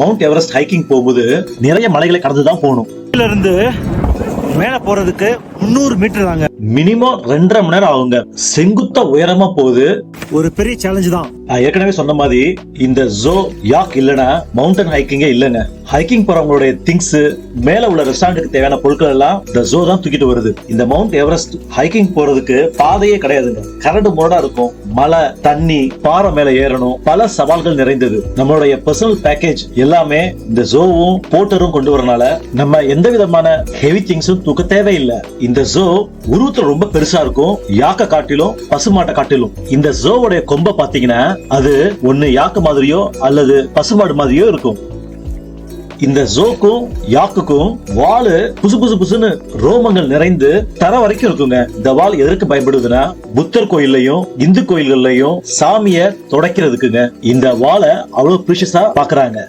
Mount Everest hiking போகும்போது நிறைய மலைகளை கடந்து தான் போகணும். கீழ இருந்து மேல போறதுக்கு முந்நூறு மீட்டர் தாங்க. மினிமம் ரெண்டரை மணி நேரம் ஆகுங்க. செங்குத்த உயரமா போகுது. ஒரு பெரிய சேலஞ்சு தான். நான் ஏற்கனவே சொன்ன மாதிரி இந்த ஜோ யாக் இல்லனா மவுண்டன் ஹைக்கிங்கே இல்லைங்க. ஹைக்கிங் போறவங்களுடைய திங்ஸ் மேல உள்ள ரெஸ்டாரண்ட்டுக்கு தேவையான பொருட்கள் எல்லாம் இந்த ஜோ தான் தூக்கிட்டு வருது. இந்த மவுண்ட் எவரெஸ்ட் ஹைக்கிங் போறதுக்கு பாதையே கிடையாதுங்க. கரடு முரடா இருக்கும். மலை தண்ணி பாறை மேல ஏறணும். பல சவால்கள் நிறைந்தது. நம்மளுடைய பர்சனல் பேக்கேஜ் எல்லாமே இந்த ஜோவும் போட்டரும் கொண்டு வரனால நம்ம எந்த விதமான ஹெவி திங்ஸும் தூக்க தேவையில்லை. இந்த ஜோ உருவத்துல ரொம்ப பெருசா இருக்கும். யாக்க காட்டிலும் பசுமாட்டை காட்டிலும். இந்த ஜோவுடைய கொம்பை பாத்தீங்கன்னா அது ஒன்னு யாக்கு மாதிரியோ அல்லது பசுமாடு மாதிரியோ இருக்கும். இந்த ஜோக்கும் யாக்குக்கும் வாலு புசு புசு புசுன்னு ரோமங்கள் நிறைந்து தர வரைக்கும் இருக்குங்க. இந்த வால் எதற்கு பயன்படுதுன்னா புத்தர் கோயில்லையும் இந்து கோயில்கள்லயும் சாமிய துடைக்கிறதுக்குங்க. இந்த வாழை அவ்வளவு பிரிஷஸா பாக்குறாங்க.